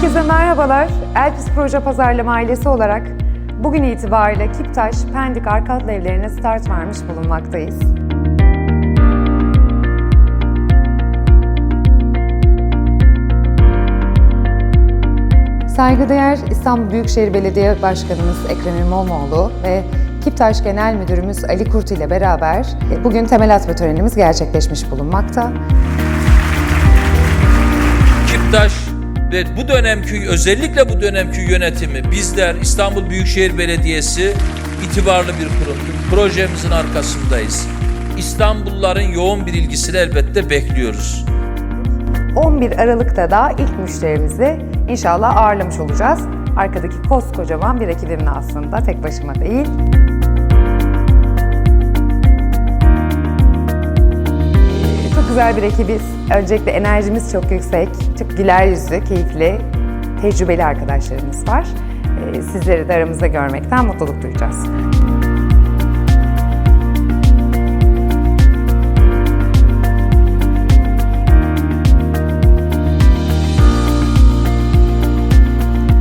Merhabalar, Elpis Proje Pazarlama ailesi olarak bugün itibariyle Kiptaş, Pendik Arkadlı evlerine start vermiş bulunmaktayız. Saygıdeğer İstanbul Büyükşehir Belediye Başkanımız Ekrem İmamoğlu ve Kiptaş Genel Müdürümüz Ali Kurt ile beraber bugün temel atma törenimiz gerçekleşmiş bulunmakta. Kiptaş ve bu dönemki özellikle bu dönemki yönetimi bizler İstanbul Büyükşehir Belediyesi itibarlı bir kurumdur. Projemizin arkasındayız. İstanbulluların yoğun bir ilgisini elbette bekliyoruz. 11 Aralık'ta da ilk müşterimizi inşallah ağırlamış olacağız. Arkadaki koskocaman bir ekibimle aslında tek başıma değil. Güzel bir ekibiz. Öncelikle enerjimiz çok yüksek, çok güler yüzlü, keyifli, tecrübeli arkadaşlarımız var. Ee, Sizleri de aramızda görmekten mutluluk duyacağız.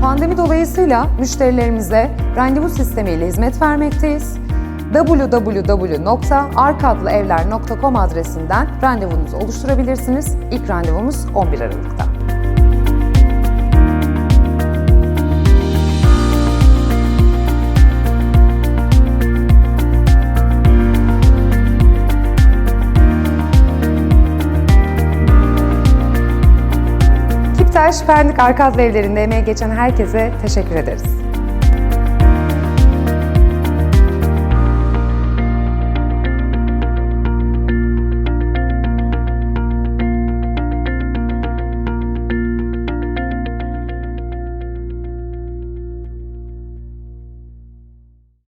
Pandemi dolayısıyla müşterilerimize randevu sistemiyle hizmet vermekteyiz. www.arkadlıevler.com adresinden randevunuzu oluşturabilirsiniz. İlk randevumuz 11 Aralık'ta. Kiptaş Pendik Arkadlı Evlerinde emeği geçen herkese teşekkür ederiz.